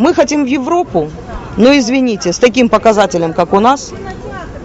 Мы хотим в Европу, но извините, с таким показателем, как у нас,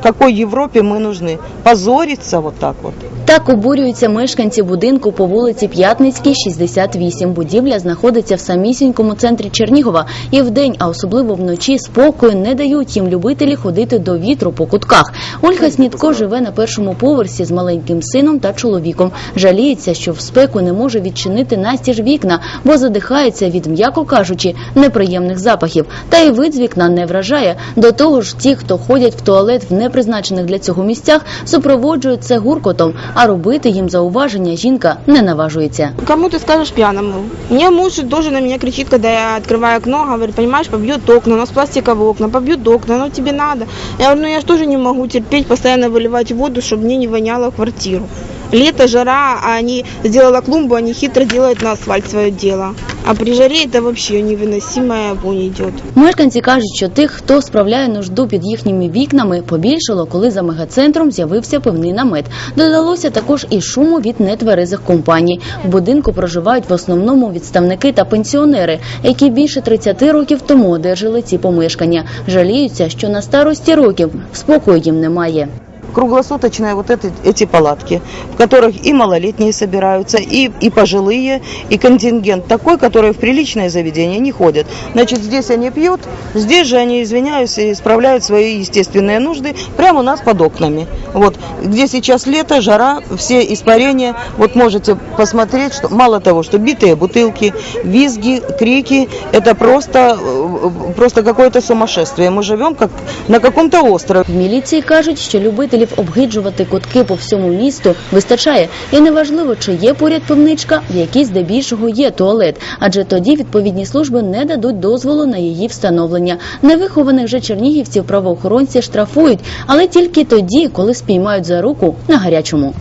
какой Европе мы нужны? Позориться вот так вот. Так обурюються мешканці будинку по вулиці П'ятницькій, 68. Будівля знаходиться в самісінькому центрі Чернігова. І вдень, а особливо вночі, спокою не дають їм любителі ходити до вітру по кутках. Ольга Снітко живе на першому поверсі з маленьким сином та чоловіком. Жаліється, що в спеку не може відчинити настіж вікна, бо задихається від, м'яко кажучи, неприємних запахів. Та й вид з вікна не вражає. До того ж, ті, хто ходять в туалет в непризначених для цього місцях, супроводжують це гуркотом, а робити їм зауваження жінка не наважується. Кому ты скажешь пьяному? Мне муж тоже на меня кричит, когда я открываю окно, говорит, понимаешь, побьет окна, у нас пластиковые окна, побьет окна, ну тебе надо. Я говорю, ну я же тоже не могу терпеть, постоянно выливать воду, чтобы мне не воняло в квартиру. Лето, жара, а они сделала клумбу, они хитро делают на асфальт свое дело. А при жаре это вообще невыносимая вонь идет. Мешканці кажуть, що тих, хто справляє нужду під їхніми вікнами, побільшало, коли за мегацентром з'явився пивний намет. Додалося також і шуму від нетверезих компаній. В будинку проживають в основному відставники та пенсіонери, які більше 30 років тому одержали ці помешкання. Жаліються, що на старості років спокою їм немає. Круглосуточные вот эти, эти палатки, в которых и малолетние собираются, и, и пожилые, и контингент такой, который в приличное заведение не ходит. Значит, здесь они пьют, здесь же они, извиняюсь, и справляют свои естественные нужды прямо у нас под окнами. Вот, где сейчас лето, жара, все испарения. Вот можете посмотреть, что мало того, что битые бутылки, визги, крики, это просто, э, просто какое-то сумасшествие. Мы живем как на каком-то острове. В міліції кажуть, що любителів обгиджувати кутки по всьому місту вистачає, і неважливо, чи є поряд пивничка, в якій здебільшого є туалет, адже тоді відповідні служби не дадуть дозволу на її встановлення. Невихованих же чернігівців правоохоронці штрафують, але тільки тоді, коли спіймають за руку на гарячому.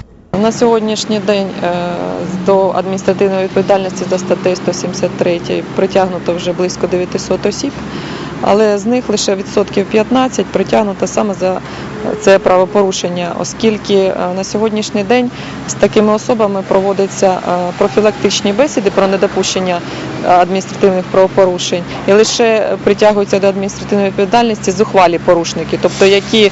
На сьогоднішній день е, до адміністративної відповідальності за статтею 173 притягнуто вже близько 900 осіб, але з них лише відсотків 15 притягнуто саме за це правопорушення, оскільки е, на сьогоднішній день з такими особами проводяться е, профілактичні бесіди про недопущення е, адміністративних правопорушень. І лише притягуються до адміністративної відповідальності зухвалі порушники, тобто які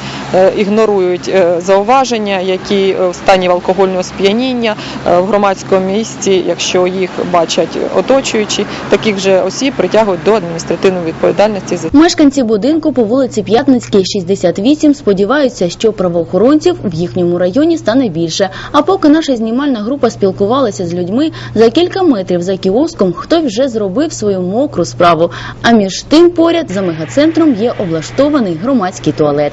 ігнорують зауваження, які в стані алкогольного сп'яніння в громадському місці, якщо їх бачать оточуючі, таких же осіб притягують до адміністративної відповідальності Мешканці будинку по вулиці П'ятницькій, 68, сподіваються, що правоохоронців в їхньому районі стане більше. А поки наша знімальна група спілкувалася з людьми за кілька метрів за кіоском, хтось вже зробив свою мокру справу. А між тим поряд за мегацентром є облаштований громадський туалет.